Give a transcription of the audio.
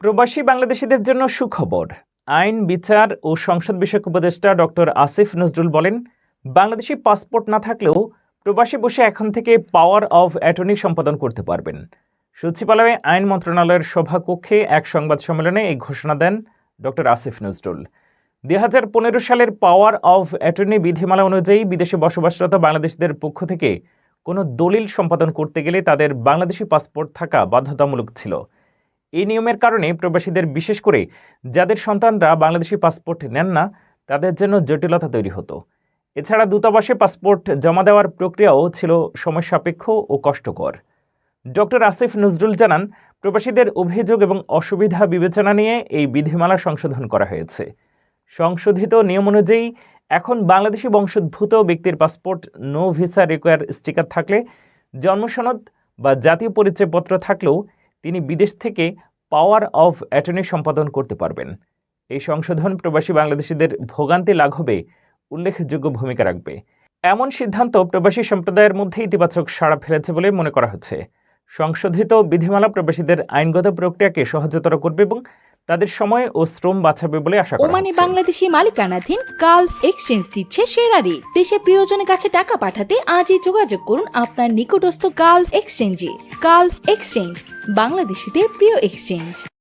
প্রবাসী বাংলাদেশিদের জন্য সুখবর। আইন, বিচার ও সংসদ বিষয়ক উপদেষ্টা ডক্টর আসিফ নজরুল বলেন, বাংলাদেশি পাসপোর্ট না থাকলেও প্রবাসী বসে এখন থেকে পাওয়ার অফ অ্যাটর্নি সম্পাদন করতে পারবেন। সচিবালয়ে আইন মন্ত্রণালয়ের সভাকক্ষে এক সংবাদ সম্মেলনে এই ঘোষণা দেন ডক্টর আসিফ নজরুল। দুই হাজার পনেরো সালের পাওয়ার অফ অ্যাটর্নি বিধিমালা অনুযায়ী বিদেশে বসবাসরত বাংলাদেশিদের পক্ষ থেকে কোনো দলিল সম্পাদন করতে গেলে তাদের বাংলাদেশি পাসপোর্ট থাকা বাধ্যতামূলক ছিল। এই নিয়মের কারণে প্রবাসীদের, বিশেষ করে যাদের সন্তানরা বাংলাদেশি পাসপোর্ট নেন না, তাদের জন্য জটিলতা তৈরি হতো। এছাড়া দূতাবাসে পাসপোর্ট জমা দেওয়ার প্রক্রিয়াও ছিল সময় সাপেক্ষ ও কষ্টকর। ডক্টর আসিফ নজরুল জানান, প্রবাসীদের অভিযোগ এবং অসুবিধা বিবেচনা নিয়ে এই বিধিমালা সংশোধন করা হয়েছে। সংশোধিত নিয়ম অনুযায়ী, এখন বাংলাদেশি বংশোদ্ভূত ব্যক্তির passport no visa require sticker থাকলে, জন্মসনদ বা জাতীয় পরিচয়পত্র থাকলেও তিনি বিদেশ থেকে পাওয়ার অফ অ্যাটর্নি সম্পাদন করতে পারবেন। এই সংশোধন প্রবাসী বাংলাদেশিদের ভোগান্তি লাঘবে উল্লেখযোগ্য ভূমিকা রাখবে। এমন সিদ্ধান্ত প্রবাসী সম্প্রদায়ের মধ্যে ইতিবাচক সাড়া ফেলেছে বলে মনে করা হচ্ছে। সংশোধিত বিধিমালা প্রবাসীদের আইনগত প্রক্রিয়াকে সহজতর করবে এবং তাদের সময় ও শ্রম বাঁচাবে বলে আশা করা ওমানে। বাংলাদেশি মালিকানাধীন গালফ এক্সচেঞ্জ দিচ্ছে সেরা রেট দেশে প্রিয়জনের কাছে টাকা পাঠাতে আজই যোগাযোগ করুন আপনার নিকটস্থ গালফ এক্সচেঞ্জে। গালফ এক্সচেঞ্জ বাংলাদেশিদের প্রিয় এক্সচেঞ্জ